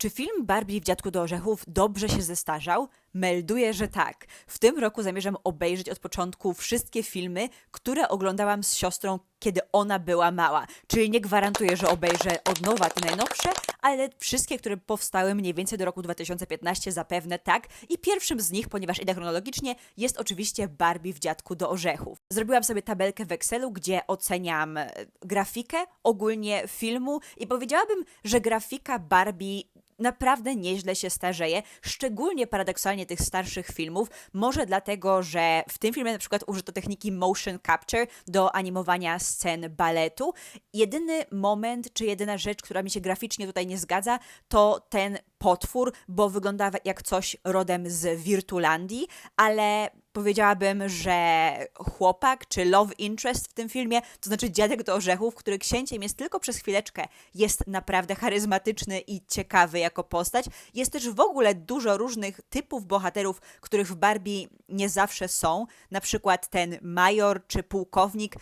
Czy film Barbie w Dziadku do Orzechów dobrze się zestarzał? Melduję, że tak. W tym roku zamierzam obejrzeć od początku wszystkie filmy, które oglądałam z siostrą, kiedy ona była mała. Czyli nie gwarantuję, że obejrzę od nowa te najnowsze, ale wszystkie, które powstały mniej więcej do roku 2015 zapewne tak. I pierwszym z nich, ponieważ idę chronologicznie, jest oczywiście Barbie w Dziadku do Orzechów. Zrobiłam sobie tabelkę w Excelu, gdzie oceniam e, grafikę ogólnie filmu i powiedziałabym, że grafika Barbie naprawdę nieźle się starzeje, szczególnie paradoksalnie tych starszych filmów. Może dlatego, że w tym filmie na przykład użyto techniki motion capture do animowania scen baletu. Jedyny moment, czy jedyna rzecz, która mi się graficznie tutaj nie zgadza, to ten potwór, bo wygląda jak coś rodem z Wirtulandii, ale powiedziałabym, że chłopak czy love interest w tym filmie, to znaczy dziadek do orzechów, który księciem jest tylko przez chwileczkę, jest naprawdę charyzmatyczny i ciekawy jako postać. Jest też w ogóle dużo różnych typów bohaterów, których w Barbie nie zawsze są, na przykład ten major czy pułkownik,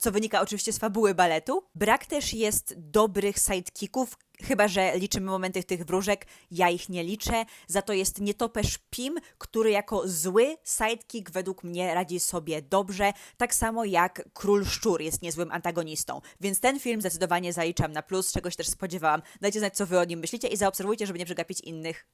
co wynika oczywiście z fabuły baletu. Brak też jest dobrych sidekicków, chyba że liczymy momenty tych wróżek, ja ich nie liczę. Za to jest nietoperz Pim, który jako zły sidekick według mnie radzi sobie dobrze, tak samo jak Król Szczur jest niezłym antagonistą. Więc ten film zdecydowanie zaliczam na plus, czego się też spodziewałam. Dajcie znać, co wy o nim myślicie i zaobserwujcie, żeby nie przegapić innych